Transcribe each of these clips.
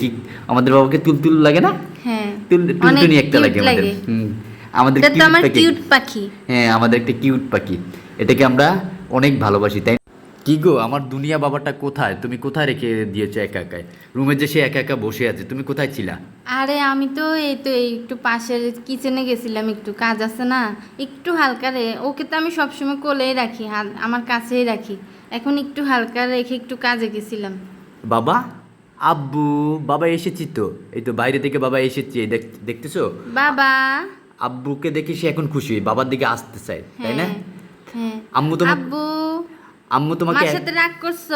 কি আমাদের বাবাকে তুলতুল লাগে না? হ্যাঁ তুল একটা লাগে আমাদের। কিউট পাখি। হ্যাঁ আমাদের একটা কিউট পাখি। এটাকে আমরা অনেক ভালোবাসি তাই কি গো আমার দুনিয়া বাবাটা কোথায়? তুমি কোথায় রেখে দিয়েছ একা একাই রুমে যে সে একা একা বসে আছে তুমি কোথায় ছিলা? আরে আমি তো এই তো এই একটু পাশের কিচেনে গেছিলাম একটু কাজ আছে না? একটু হালকা রে ওকে তো আমি সবসময় কোলেই রাখি আমার কাছেই রাখি। এখন একটু হালকা রেখে একটু কাজে গেছিলাম। বাবা আব্বু বাবা এসেছি তো। এই তো বাইরে থেকে বাবা এসেছি দেখতেছো? বাবা। আব্বুকে দেখে সে এখন খুশি বাবার দিকে আসতে চায় তাই না? হ্যাঁ হ্যাঁ। আম্মু তোমার আব্বু আম্মু তোমাকে মার সাথে রাগ করছ?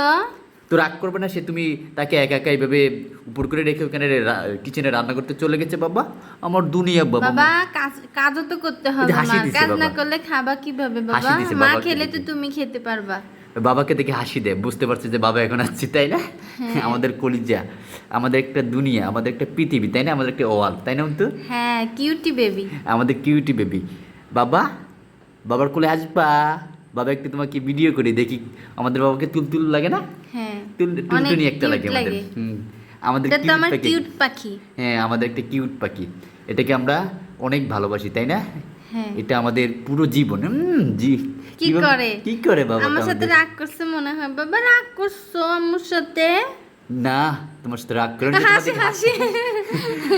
তো রাগ করবে না সে তুমি তাকে একা একা এইভাবে উপর করে রেখে ওখানে কিচেনে রান্না করতে চলে গেছে বাবা। আমার দুনিয়া বাবা। বাবা কাজ কাজও তো করতে হবে মা। কাজ না করলে খাবা কীভাবে বাবা? মা খেলে তো তুমি খেতে পারবা। বাবাকে দেখে হাসি দেয়। বুঝতে পারছে যে বাবা এখন আসছে তাই না? হ্যাঁ। আমাদের কলিজা আমাদের একটা দুনিয়া আমাদের একটা পৃথিবী তাই না? আমাদের একটা ওয়াল তাই না তো হ্যাঁ কিউটি বেবি আমাদের কিউটি বেবি বাবা বাবার কোলে আসবা। বাবা একটু তোমাকে ভিডিও করে দেখি আমাদের বাবাকে তুলতুল লাগে না? হ্যাঁ তুল টুনটুনি একটা লাগে আমাদের। আমাদের কিউট পাখি। হ্যাঁ আমাদের একটা কিউট পাখি। এটাকে আমরা অনেক ভালোবাসি তাই না? এটা আমাদের পুরো জীবন জি। কি করে? কি করে বাবা আমার সাথে রাগ করছে মনে হয়। বাবা রাগ করছ আম্মুর সাথে? না তোমার সাথে রাগ করে হাসি হাসি।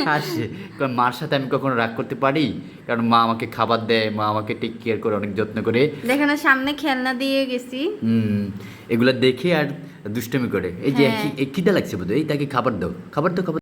হাসে। কারণ মার সাথে আমি কখনো রাগ করতে পারি। কারণ মা আমাকে খাবার দেয় মা আমাকে টেক কেয়ার করে অনেক যত্ন করে। দেখো না সামনে খেলনা দিয়ে গেছি। হুম এগুলা দেখে আর দুষ্টমি করে। এই যে হ্যাঁ। কি- এই লাগছে বোধ এই তাকে খাবার দাও। খাবার দাও খাবার